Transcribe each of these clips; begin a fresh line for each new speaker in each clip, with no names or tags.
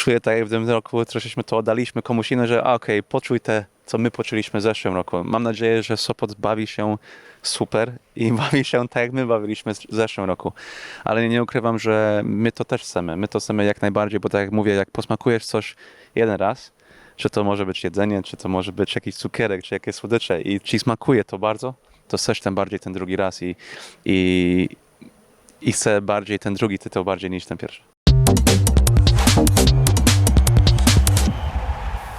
czuję tak jak w tym roku troszeczkę to oddaliśmy komuś innemu, że okej, poczuj te, co my poczuliśmy w zeszłym roku. Mam nadzieję, że Sopot bawi się super i bawi się tak, jak my bawiliśmy w zeszłym roku. Ale nie ukrywam, że my to też chcemy. My to chcemy jak najbardziej, bo tak jak mówię, jak posmakujesz coś jeden raz, czy to może być jedzenie, czy to może być jakiś cukierek, czy jakieś słodycze i ci smakuje to bardzo, to chcesz ten bardziej ten drugi raz i, i, i chcę bardziej ten drugi tytuł bardziej niż ten pierwszy.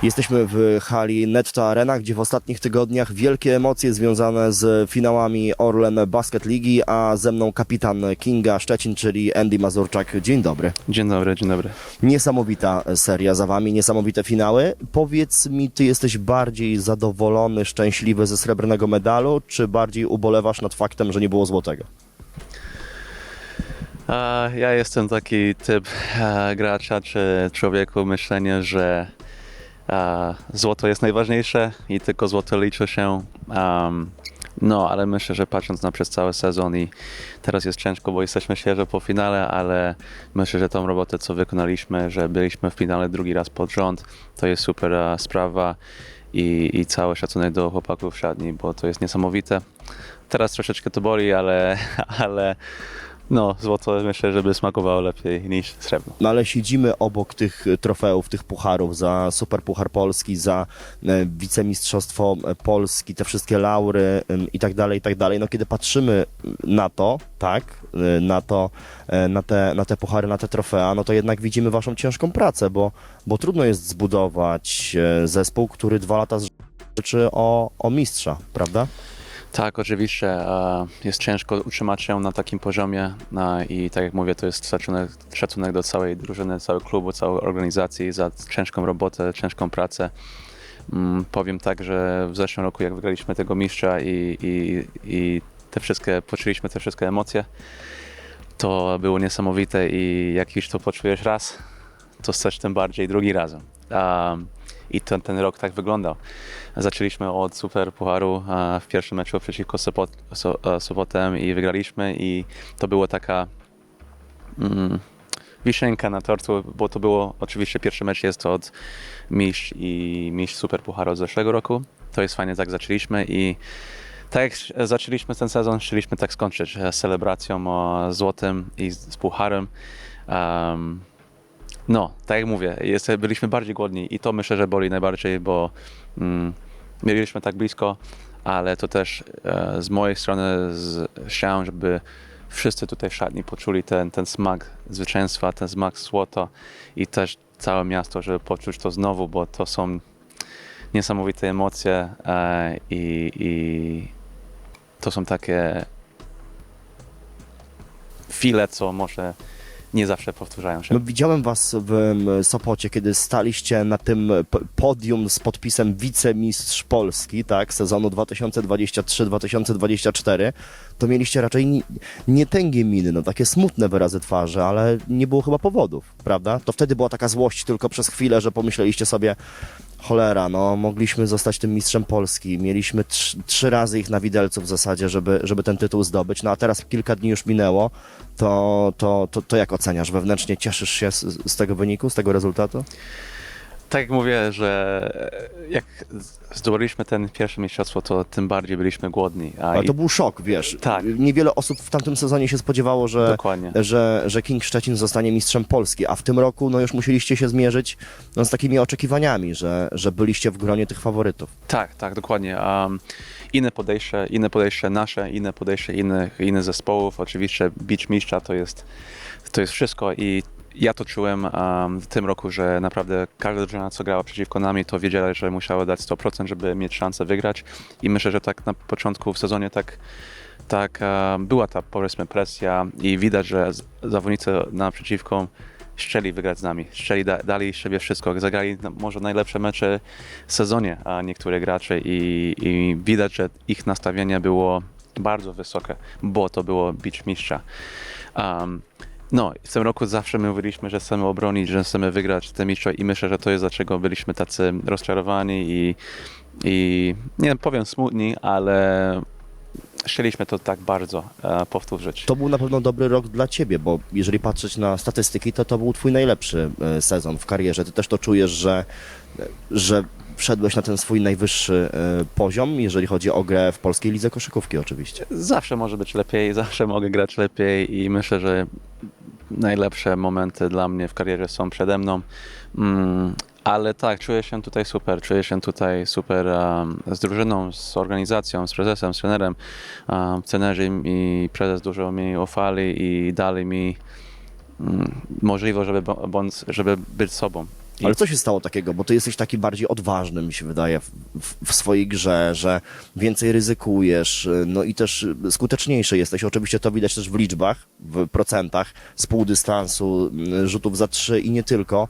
Jesteśmy w hali Netto Arena, gdzie w ostatnich tygodniach wielkie emocje związane z finałami Orlen Basket Ligi, a ze mną kapitan Kinga Szczecin, czyli Andy Mazurczak. Dzień dobry.
Dzień dobry, dzień dobry.
Niesamowita seria za wami, niesamowite finały. Powiedz mi, ty jesteś bardziej zadowolony, szczęśliwy ze srebrnego medalu, czy bardziej ubolewasz nad faktem, że nie było złotego?
Ja jestem taki typ e, gracza czy człowieku myślenia, że złoto jest najważniejsze i tylko złoto liczy się. No, ale myślę, że patrząc na przez cały sezon i teraz jest ciężko, bo jesteśmy świeżo po finale, ale myślę, że tą robotę, co wykonaliśmy, że byliśmy w finale drugi raz pod rząd, to jest super sprawa i, i cały szacunek do chłopaków w szatni, bo to jest niesamowite. Teraz troszeczkę to boli, ale, ale no, złoto myślę, żeby smakowało lepiej niż srebrno.
No ale siedzimy obok tych trofeów, tych pucharów za Super Puchar Polski, za e, wicemistrzostwo Polski, te wszystkie laury i tak dalej, i tak dalej. No kiedy patrzymy na to, tak, e, na to, e, na te, na te puchary, na te trofea, no to jednak widzimy waszą ciężką pracę, bo, bo trudno jest zbudować e, zespół, który dwa lata z o, o mistrza, prawda?
Tak, oczywiście. e, Jest ciężko utrzymać się na takim poziomie e, i tak jak mówię, to jest szacunek, szacunek do całej drużyny, całego klubu, całej organizacji za ciężką robotę, ciężką pracę. Mm, Powiem tak, że w zeszłym roku jak wygraliśmy tego mistrza i, i, i te wszystkie, poczuliśmy te wszystkie emocje, to było niesamowite i jak już to poczujesz raz, to chcesz tym bardziej drugi razem. Um, I ten, ten rok tak wyglądał. Zaczęliśmy od super pucharu e, w pierwszym meczu przeciwko Sopot, so, e, Sopotem i wygraliśmy i to była taka mm, na tortu, bo to było oczywiście pierwszy mecz jest od mistrz i mistrz super pucharu z zeszłego roku. To jest fajnie, tak zaczęliśmy i tak jak zaczęliśmy ten sezon, chcieliśmy tak skończyć e, z celebracją o złotym i z, z pucharem. Um, no, tak jak mówię, jest, byliśmy bardziej głodni i to myślę, że boli najbardziej, bo mm, mieliśmy tak blisko, ale to też e, z mojej strony z, chciałem, żeby wszyscy tutaj w szatni poczuli ten, ten smak zwycięstwa, ten smak złota i też całe miasto, żeby poczuć to znowu, bo to są niesamowite emocje e, i, i to są takie chwile, co może nie zawsze powtarzają się.
No, widziałem was w Sopocie, kiedy staliście na tym podium z podpisem wicemistrz Polski, tak, sezonu 2023-2024, to mieliście raczej ni- nie tęgie miny, no takie smutne wyrazy twarzy, ale nie było chyba powodów, prawda? To wtedy była taka złość tylko przez chwilę, że pomyśleliście sobie, cholera, no mogliśmy zostać tym mistrzem Polski, mieliśmy trz- trzy razy ich na widelcu w zasadzie, żeby, żeby ten tytuł zdobyć, no a teraz kilka dni już minęło, to, to, to, to jak oceniasz? Wewnętrznie cieszysz się z, z tego wyniku, z tego rezultatu?
Tak jak mówię, że jak zdobyliśmy ten pierwsze mistrzostwo, to tym bardziej byliśmy głodni. A
Ale
i-
to był szok, wiesz.
Tak.
Niewiele osób w tamtym sezonie się spodziewało, że,
Dokładnie.
że, że King Szczecin zostanie mistrzem Polski, a w tym roku no już musieliście się zmierzyć no, z takimi oczekiwaniami, że, że byliście w gronie tych faworytów.
Tak, tak, dokładnie. Um, inne podejście, inne podejście nasze, inne podejście innych, innych zespołów. Oczywiście bić mistrza to jest, to jest wszystko i ja to czułem um, w tym roku, że naprawdę każda drużyna, co grała przeciwko nami, to wiedziała, że musiała dać 100%, żeby mieć szansę wygrać i myślę, że tak na początku w sezonie tak tak e, była ta powiedzmy presja i widać, że zawodnicy naprzeciwko chcieli wygrać z nami, chcieli da, dali siebie wszystko, zagrali na- może najlepsze mecze w sezonie, a niektóre gracze i, i widać, że ich nastawienie było bardzo wysokie, bo to było bić mistrza. Um, no, w tym roku zawsze my mówiliśmy, że chcemy obronić, że chcemy wygrać te mistrza i myślę, że to jest dlaczego byliśmy tacy rozczarowani i, i nie powiem smutni, ale chcieliśmy to tak bardzo e, powtórzyć.
To był na pewno dobry rok dla ciebie, bo jeżeli patrzeć na statystyki, to to był twój najlepszy e, sezon w karierze. Ty też to czujesz, że, że wszedłeś na ten swój najwyższy e, poziom, jeżeli chodzi o grę w polskiej lidze koszykówki oczywiście.
Zawsze może być lepiej, zawsze mogę grać lepiej i myślę, że najlepsze momenty dla mnie w karierze są przede mną. Mm, ale tak, czuję się tutaj super, czuję się tutaj super um, z drużyną, z organizacją, z prezesem, z trenerem. Um, trenerzy i prezes dużo mi ufali i dali mi mm, możliwość, żeby, żeby być sobą.
Ale co się stało takiego? Bo ty jesteś taki bardziej odważny, mi się wydaje, w, w, swojej grze, że więcej ryzykujesz, y, no i też skuteczniejszy jesteś. Oczywiście to widać też w liczbach, w procentach z pół dystansu, y, rzutów za trzy i nie tylko.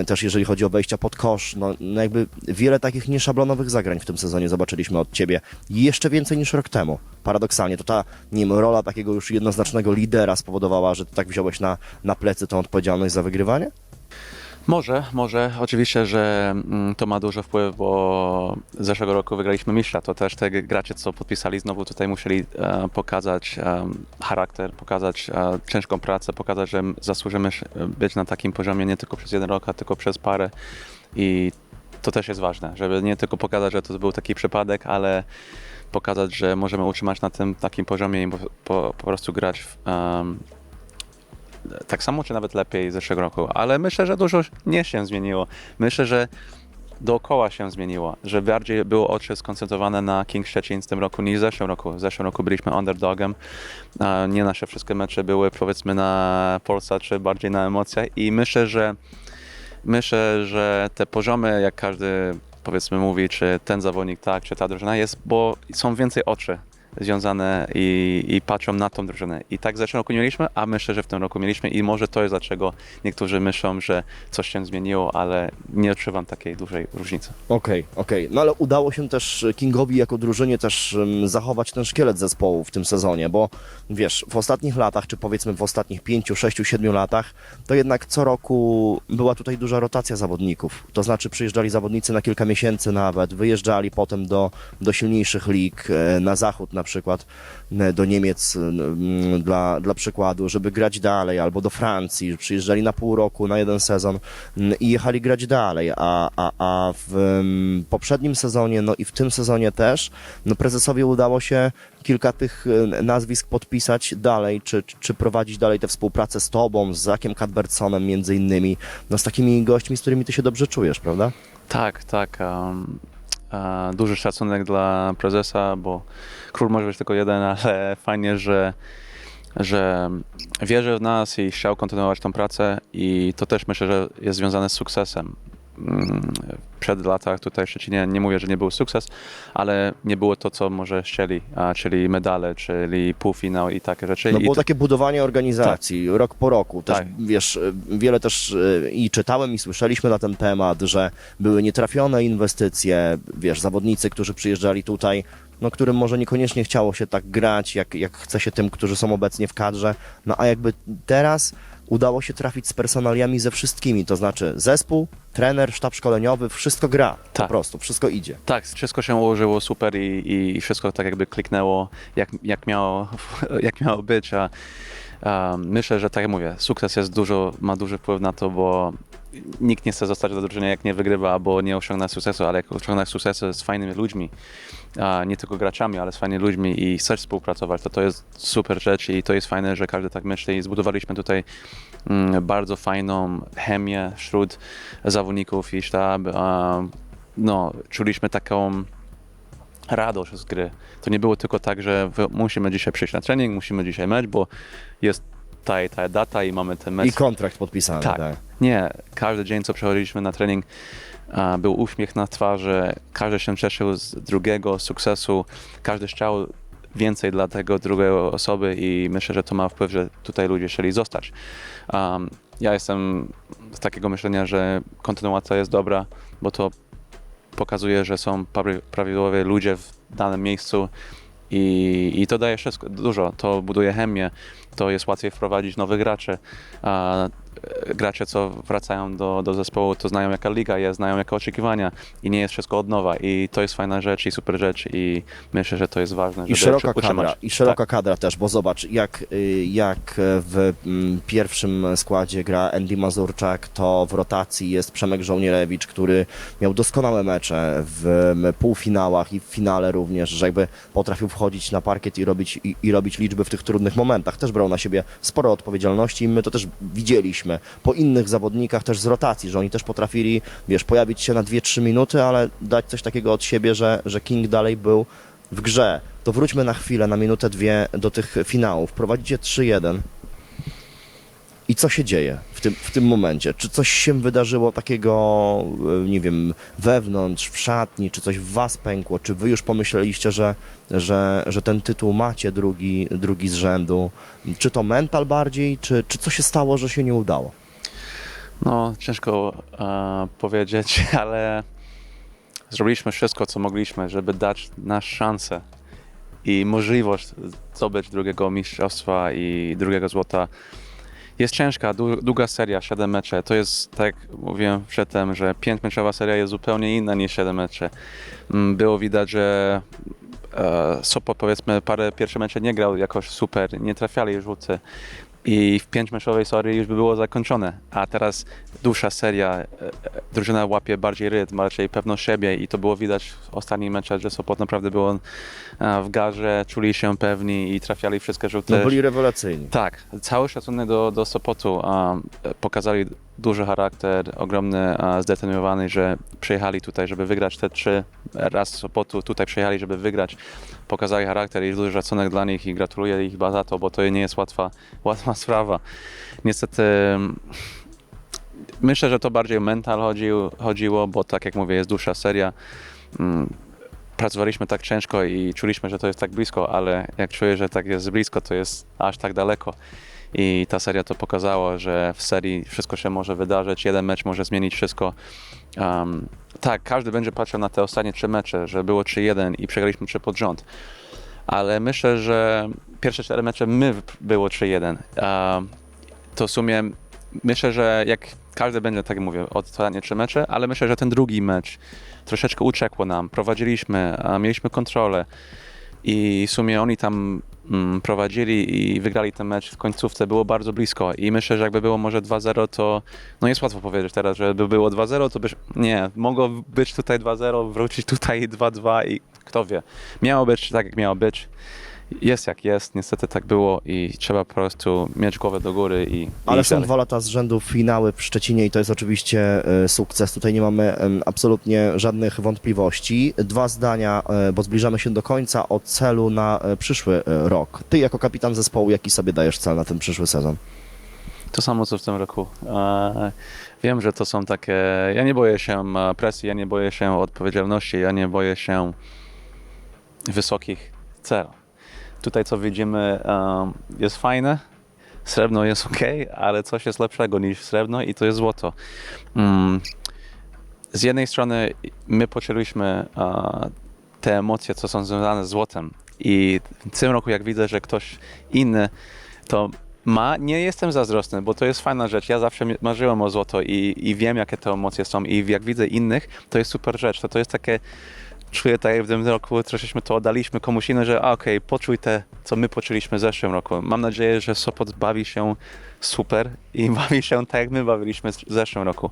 Y, Też jeżeli chodzi o wejścia pod kosz, no, no jakby wiele takich nieszablonowych zagrań w tym sezonie zobaczyliśmy od ciebie. Jeszcze więcej niż rok temu. Paradoksalnie, to ta, nie wiem, rola takiego już jednoznacznego lidera spowodowała, że ty tak wziąłeś na, na plecy tą odpowiedzialność za wygrywanie?
Może, może. Oczywiście, że mm, to ma duży wpływ, bo zeszłego roku wygraliśmy mistrza. To też te gracze, co podpisali, znowu tutaj musieli e, pokazać e, charakter, pokazać e, ciężką pracę, pokazać, że zasłużymy sz- być na takim poziomie nie tylko przez jeden rok, a tylko przez parę. I to też jest ważne, żeby nie tylko pokazać, że to był taki przypadek, ale pokazać, że możemy utrzymać na tym takim poziomie i po, po, po prostu grać w, em, tak samo, czy nawet lepiej z zeszłego roku, ale myślę, że dużo nie się zmieniło. Myślę, że dookoła się zmieniło, że bardziej było oczy skoncentrowane na King Szczecin w tym roku niż w zeszłym roku. W zeszłym roku byliśmy underdogem, a nie nasze wszystkie mecze były powiedzmy na Polsa, czy bardziej na emocjach i myślę, że myślę, że te poziomy, jak każdy powiedzmy mówi, czy ten zawodnik tak, czy ta drużyna jest, bo są więcej oczy związane i, i patrzą na tą drużynę. I tak w zeszłym roku nie mieliśmy, a myślę, że w tym roku mieliśmy i może to jest dlaczego niektórzy myślą, że coś się zmieniło, ale nie odczuwam takiej dużej różnicy.
Okej, okej. No ale udało się też Kingowi jako drużynie też zachować ten szkielet zespołu w tym sezonie, bo wiesz, w ostatnich latach, czy powiedzmy w ostatnich pięciu, sześciu, siedmiu latach, to jednak co roku była tutaj duża rotacja zawodników. To znaczy przyjeżdżali zawodnicy na kilka miesięcy nawet, wyjeżdżali potem do, do silniejszych lig, e, na zachód na przykład, e, do Niemiec m, dla, dla przykładu, żeby grać dalej, albo do Francji, przyjeżdżali na pół roku, na jeden sezon i jechali grać dalej, a, a, a w poprzednim sezonie, no i w tym sezonie też, no prezesowi udało się kilka tych e, nazwisk podpisać dalej, czy, czy prowadzić dalej tę współpracę z tobą, z Zakiem Cadbertsonem między innymi, no z takimi gośćmi, z którymi ty się dobrze czujesz, prawda?
Tak, tak. E, duży szacunek dla prezesa, bo król może być tylko jeden, ale fajnie, że, że wierzy w nas i chciał kontynuować tą pracę i to też myślę, że jest związane z sukcesem. Mm, Przed latach tutaj w Szczecinie nie mówię, że nie był sukces, ale nie było to, co może chcieli, a, czyli medale, czyli półfinał i takie rzeczy.
No
I
było
to-
takie budowanie organizacji rok po roku. Też,
Tak.
wiesz, wiele też e, i czytałem i słyszeliśmy na ten temat, że były nietrafione inwestycje, wiesz, zawodnicy, którzy przyjeżdżali tutaj, no którym może niekoniecznie chciało się tak grać, jak, jak chce się tym, którzy są obecnie w kadrze. No a jakby teraz udało się trafić z personaliami ze wszystkimi, to znaczy zespół, trener, sztab szkoleniowy, wszystko gra po
Tak.
prostu, wszystko idzie.
Tak, wszystko się ułożyło super i, i wszystko tak jakby kliknęło, jak, jak, miało, jak miało być. A, a myślę, że tak jak mówię, sukces jest dużo, ma duży wpływ na to, bo nikt nie chce zostać do drużyny, jak nie wygrywa albo nie osiągna sukcesu, ale jak osiągna sukcesu z fajnymi ludźmi, nie tylko graczami, ale z fajnymi ludźmi i chcesz współpracować, to to jest super rzecz i to jest fajne, że każdy tak myśli. Zbudowaliśmy tutaj mm, bardzo fajną chemię wśród zawodników i sztab. No, czuliśmy taką radość z gry. To nie było tylko tak, że musimy dzisiaj przyjść na trening, musimy dzisiaj mecz, bo jest ta i ta data i mamy ten mecz.
I kontrakt podpisany,
Tak.
tak.
Nie, każdy dzień, co przechodziliśmy na trening, a, był uśmiech na twarzy, każdy się cieszył z drugiego sukcesu, każdy chciał więcej dla tego drugiego osoby i myślę, że to ma wpływ, że tutaj ludzie chcieli zostać. Um, ja jestem z takiego myślenia, że kontynuacja jest dobra, bo to pokazuje, że są prawi- prawidłowi ludzie w danym miejscu i, i to daje wszystko, dużo. To buduje chemię, to jest łatwiej wprowadzić nowych graczy. A, gracze, co wracają do, do zespołu, to znają jaka liga jest, znają jakie oczekiwania i nie jest wszystko od nowa. I to jest fajna rzecz i super rzecz i myślę, że to jest ważne, żeby
I szeroka
utrzymać.
kadra, i szeroka
Tak.
kadra też, bo zobacz, jak, y, jak w mm, pierwszym składzie gra Andy Mazurczak, to w rotacji jest Przemek Żołnierewicz, który miał doskonałe mecze w półfinałach i w finale również, że jakby potrafił wchodzić na parkiet i robić, i, i robić liczby w tych trudnych momentach. Też brał na siebie sporo odpowiedzialności i my to też widzieliśmy po innych zawodnikach też z rotacji, że oni też potrafili, wiesz, pojawić się na 2-3 minuty, ale dać coś takiego od siebie, że, że King dalej był w grze. To wróćmy na chwilę, na minutę, dwie do tych finałów. Prowadzicie 3-1. I co się dzieje w tym, w tym momencie? Czy coś się wydarzyło takiego, e, nie wiem, wewnątrz, w szatni, czy coś w was pękło? Czy wy już pomyśleliście, że, że, że ten tytuł macie drugi, drugi z rzędu? Czy to mental bardziej, czy, czy co się stało, że się nie udało?
No, ciężko e, powiedzieć, ale zrobiliśmy wszystko, co mogliśmy, żeby dać nasz szansę i możliwość zdobyć drugiego mistrzostwa i drugiego złota. Jest ciężka, dłu- długa seria, 7 mecze. To jest, tak jak mówiłem przedtem, że 5-meczowa seria jest zupełnie inna niż 7 mecze. Mm, Było widać, że e, Sopot powiedzmy parę pierwsze mecze nie grał jakoś super, nie trafiali rzuty i w pięciomeczowej serii już by było zakończone, a teraz dłuższa seria, e, e, drużyna łapie bardziej rytm, raczej pewność siebie i to było widać w ostatnich meczach, że Sopot naprawdę było e, w garze, czuli się pewni i trafiali wszystkie rzuty.
No byli rewelacyjni.
Tak, cały szacunek do, do Sopotu. Um, pokazali duży charakter, ogromny, zdeterminowany, że przyjechali tutaj, żeby wygrać te trzy. Raz z Sopotu tutaj przyjechali, żeby wygrać. Pokazali charakter i duży szacunek dla nich i gratuluję ich za to, bo to nie jest łatwa, łatwa sprawa. Niestety mm, myślę, że to bardziej mental chodziło, chodziło, bo tak jak mówię, jest dłuższa seria. Mm, Pracowaliśmy tak ciężko i czuliśmy, że to jest tak blisko, ale jak czuję, że tak jest blisko, to jest aż tak daleko. I ta seria to pokazała, że w serii wszystko się może wydarzyć, jeden mecz może zmienić wszystko. Um, tak, każdy będzie patrzył na te ostatnie trzy mecze, że było 3-1 i przegraliśmy trzy pod rząd. Ale myślę, że pierwsze cztery mecze my było 3-1. Um, to w sumie myślę, że jak każdy będzie, tak jak mówię, ostatnie trzy mecze, ale myślę, że ten drugi mecz troszeczkę uciekło nam. Prowadziliśmy, mieliśmy kontrolę i w sumie oni tam prowadzili i wygrali ten mecz w końcówce. Było bardzo blisko i myślę, że jakby było może 2-0, to no jest łatwo powiedzieć teraz, że by było 2-0, to byś... Nie, mogło być tutaj 2-0, wrócić tutaj 2-2 i kto wie. Miało być tak, jak miało być. Jest jak jest, niestety tak było i trzeba po prostu mieć głowę do góry i
Ale
iść
są
dalej.
dwa lata z rzędu finały w Szczecinie i to jest oczywiście e, sukces. Tutaj nie mamy absolutnie żadnych wątpliwości. Dwa zdania, e, bo zbliżamy się do końca o celu na e, przyszły e, rok. Ty jako kapitan zespołu, jaki sobie dajesz cel na ten przyszły sezon?
To samo co w tym roku. E, Wiem, że to są takie. Ja nie boję się presji, ja nie boję się odpowiedzialności, ja nie boję się wysokich celów. Tutaj co widzimy em, jest fajne, srebrno jest ok, ale coś jest lepszego niż srebrno i to jest złoto. Mm, Z jednej strony my poczuliśmy e, te emocje, co są związane z złotem i w tym roku jak widzę, że ktoś inny to ma, nie jestem zazdrosny, bo to jest fajna rzecz. Ja zawsze marzyłem o złoto i, i wiem, jakie te emocje są i jak widzę innych, to jest super rzecz. To, to jest takie, czuję tak jak w tym roku troszeczkę to oddaliśmy komuś innemu, że a, okej, poczuj te, co my poczuliśmy w zeszłym roku. Mam nadzieję, że Sopot bawi się super i bawi się tak, jak my bawiliśmy w zeszłym roku.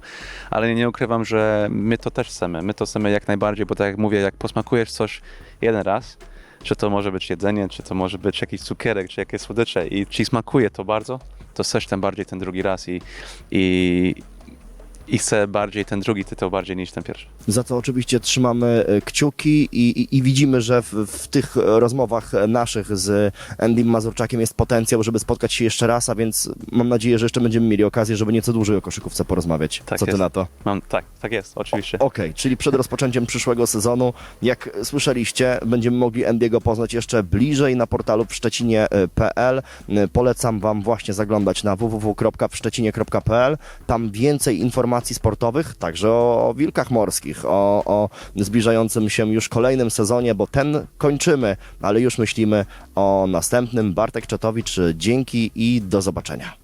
Ale nie ukrywam, że my to też chcemy. My to chcemy jak najbardziej, bo tak jak mówię, jak posmakujesz coś jeden raz, czy to może być jedzenie, czy to może być jakiś cukierek, czy jakieś słodycze i ci smakuje to bardzo, to chcesz ten bardziej ten drugi raz i, i, i chcę bardziej ten drugi tytuł bardziej niż ten pierwszy.
Za to oczywiście trzymamy e, kciuki i, i, i widzimy, że w, w tych rozmowach naszych z Andym Mazurczakiem jest potencjał, żeby spotkać się jeszcze raz, a więc mam nadzieję, że jeszcze będziemy mieli okazję, żeby nieco dłużej o koszykówce porozmawiać.
Tak
Co ty
jest.
na to?
Mam, tak, tak jest, oczywiście.
Okej, czyli przed rozpoczęciem przyszłego sezonu, jak słyszeliście, będziemy mogli Andiego poznać jeszcze bliżej na portalu w szczecinie.pl. Polecam Wam właśnie zaglądać na www.wszczecinie.pl. Tam więcej informacji sportowych, także o wilkach morskich, o, o zbliżającym się już kolejnym sezonie, bo ten kończymy, ale już myślimy o następnym. Bartek Czetowicz, dzięki i do zobaczenia.